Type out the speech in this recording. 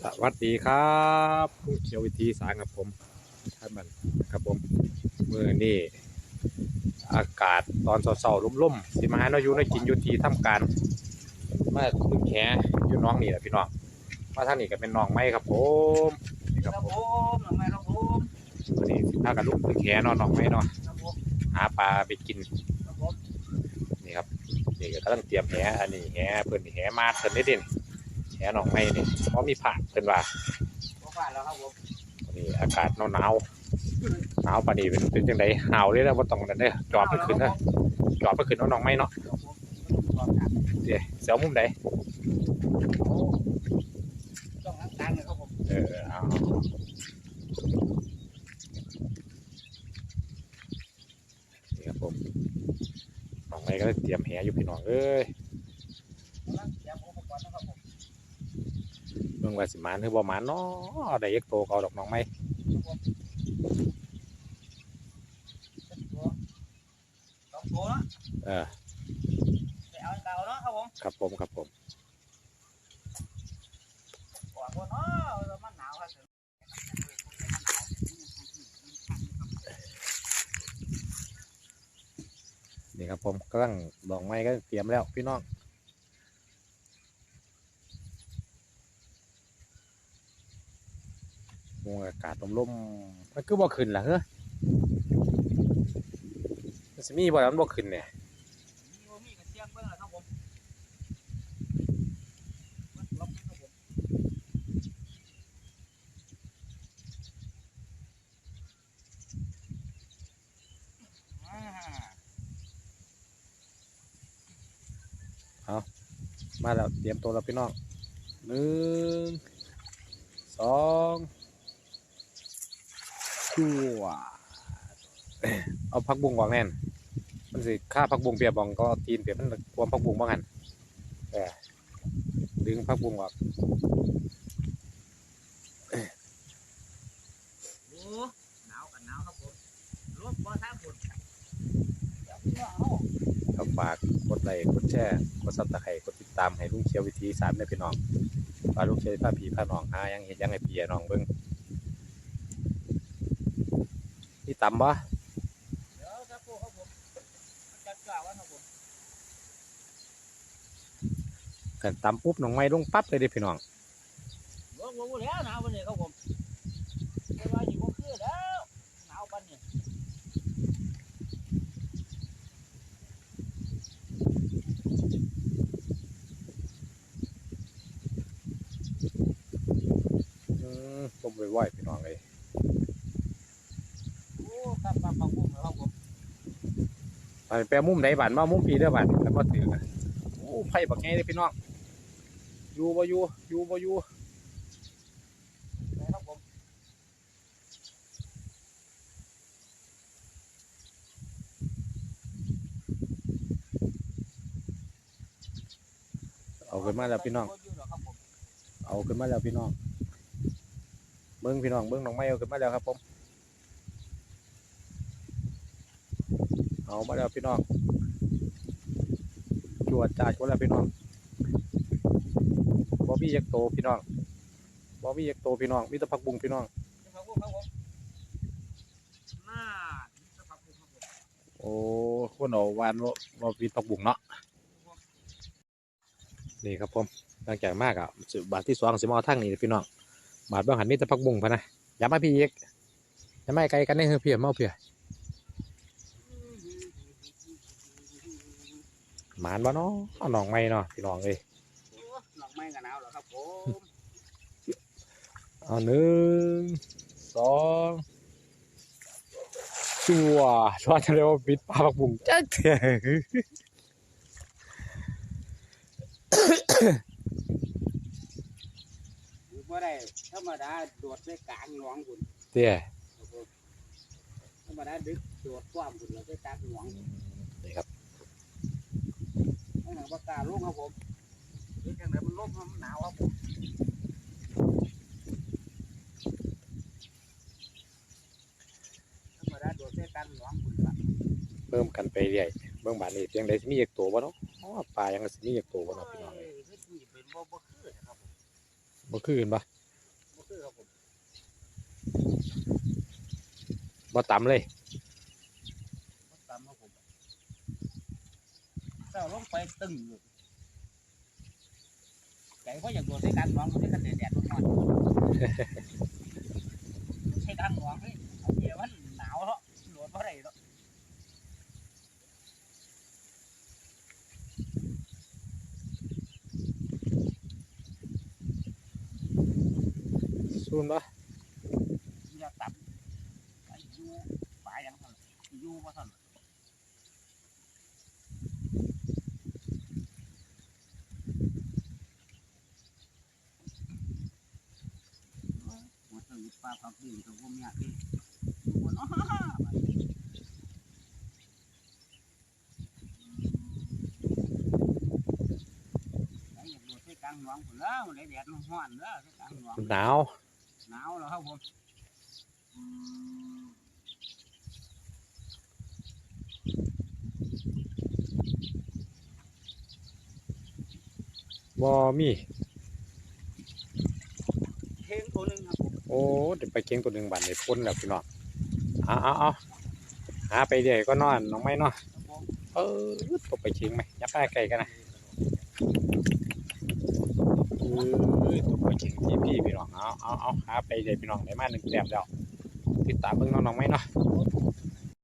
สวัสดีครับผู้เขียววิธีสารกับผมท่านมันครับผมมือนี่อากาศตอนเสาๆลุ่มๆสิมาหาเนาะอยู่ในกินอยุทีทำการมาตึกแขอยู่น้องนี่แหละพี่น้องมาทางนี้ก็เป็นน้องไม้ครับผมนี่ครับครับผมผมน้องไม้ครับผมวันนี้สิพากันลุกตึกแขเนาะน้องไม้เนาะครับผมหาปลาไปกินครับผมนี่ครับนี่ก็กำลังเตรียมแหอันนี้แหเพิ่นนี่แหมาเพิ่นได้เด่น แหน้องไม้นี่เพราะมีผ่าเพิ่นว่าบ่ผ่านแล้วครับผมนี่อากาศหนาวหนาวๆหนาวปานนี้เป็นเป็นจังไดหาวเลยแล้วบ่ต้องนั่นเด้อจอดมันขึ้นนะจอดมันขึ้นเอาน้องไม้เนาะครับผมลองถามเดี๋ยวเสียวมุมใดโอ้ต้องล้างตังเลยครับผมเออเอานี่ครับผมน้องไม้ก็เตรียมแหอยู่พี่น้องเอ้ย ล้างเสียผมก่อนนะครับผม เบิ่งว่าสิมานหรือบ่มานเนาะได้ยักโตเก่าดอกน้องไม้สองตัวเนาะเออไปเอาเก่าเนาะครับผมครับผมครับผมกว่าคนเนาะมันหนาวครับนี่ครับผมกำลังดอกไม้ก็เตรียมแล้วพี่น้อง โอ้อากาศลมๆมันคือบ่ขึ้นล่ะเฮ้อมันสิมีบ่ล่ะมันบ่ขึ้นเนี่ยมีบ่มีกระเทียมเบิ่งแล้วครับผมมันล็อกครับผมอ่ามาแล้วเตรียมตัวแล้วพี่น้องหนึ่งสอง ชั่ว เอาพักบุ้งวางแน่น มันสิค่าพักบุ้งเปียบองก็เอาตีนเปียบมันควมพักบุ้งบ้างหันเออดึงพักบุ้งออกโอ้หนาวกันหนาวครับผมรถบ่ทาฝนเดี๋ยวพี่น้องเฮาเอาฝากกดไลค์กดแชร์กดซับสไครต์กดติดตามให้ลุงเชียววิธีสามเนี่พี่น้องฝากลุงเชียวพาพี่พาน้องหายังเห็นยังไงพี่น้องเบิ่ง นี่ต่ำบ่เดี๋ยวสักครู่ครับผมจัดกล่าวไว้ครับผมกันต่ำปุ๊บน้องไม้ลงปั๊บเลยเด้พี่น้องลงลงแล้วหนาวปานนี้ครับผมแต่ว่าอยู่บ่คือแล้วหนาวปานนี้อืมผมไปไหวพี่น้องเลย โอ้ครับครับครับผมครับผมไปแปลมุมไหนบานมามุมปีเด้อบานแล้วก็ถือกันโอ้ไผ่บักไงเลยพี่น้องอยู่บ่อยู่อยู่บ่อยู่ไปครับผมเอาขึ้นมาแล้วพี่น้อง เอาขึ้นมาแล้วพี่น้อง เบิ้งพี่น้องเบิ้งน้องไม้เอาขึ้นมาแล้วครับผม เอามาแล้วพี่น้องจวดจ่าจวดแล้วพี่น้องบอบี้ยักโตพี่น้องบอบี้ยักโตพี่น้องมีต่ผักบุงพี่น้องโอ้คนเอาวานว่าว่าวิดผักบุงเนาะนี่ครับผมหลังจากมากอะสิบาทที่สองสิมาเอาทางนี้พี่น้องบาทบางหันมีต่ผักบุงพะนะอย่ามาพี่เอกอย่ามาไกลกันได้เฮ้ยเพียมาเอาเพีย หมานบ่เนาะเอาน้องไม่เนาะพี่น้องเอ้ยโอ้หนอกไม้กันหนาวเหรอครับผมเอาหนึ่งสองชัวชัวจะเรียกว่าวิดปลาผักบุ้งจักเถอะบ่ได้ธรรมดาโดดไปกลางหนองคุณเตี้ยครับผมธรรมดาดึกโดดความคุณแล้วไปกลางหนองนี่ครับไม่ หนังปากกาลงครับผมดึกจังไดมันลมมันหนาวครับผมธรรมดาโดดไปกลางหนองคุณละเพิ่มกันไปเรื่อยเบื้องบานนี้เพียงใดสิมีอีกตัวบ่เนาะอ๋อปลายังสิมีอีกตัวบ่เนาะพี่น้องเอ้ยเฮ็ดนี่เป็นบ่บ่คือนะครับผมบ่บ่คือกันปะบ่คือครับผมบ่ต่ำเลย บ่ตามครับผม เจ้าลงไปตึงอยู่ไก่ก็อยากโดดใส่กลางหนองก็ได้กันแดดๆร้อนๆใช้กลางหนองเฮ้ยอันนี้มันหนาวเนาะโดดบ่ได้เนาะซูนปะ อยากตับไอ้ยูปลาอย่างนั้นยูบ่ทัน หมดแล้วปลาผักดินกับพวกเนี้ยพี่บนอ้อไอ้อยากโดดใส่กลางหนองพุ่นแล้วไอ้แดดมันร้อนล้วใส่กลางหนองหนาวหนาวแล้วครับผมบ่มีเพลงตัวหนึ่งครับ โอ้เดี๋ยวไปเก่งตัวหนึ่งบาทในพ้นแล้วพี่น้องเอาเอาเอาหาไปเดี๋ยวก็นอนน้องไม่นอนเออตกไปเก่งไหมยับไปไกลกันนะเอ้ยตกไปเก่งที่พี่พี่น้องเอาเอาเอาหาไปเดี๋ยวพี่น้องได้มาหนึ่งแต้มแล้วติดตามเพิ่งน้องน้องไม่นอน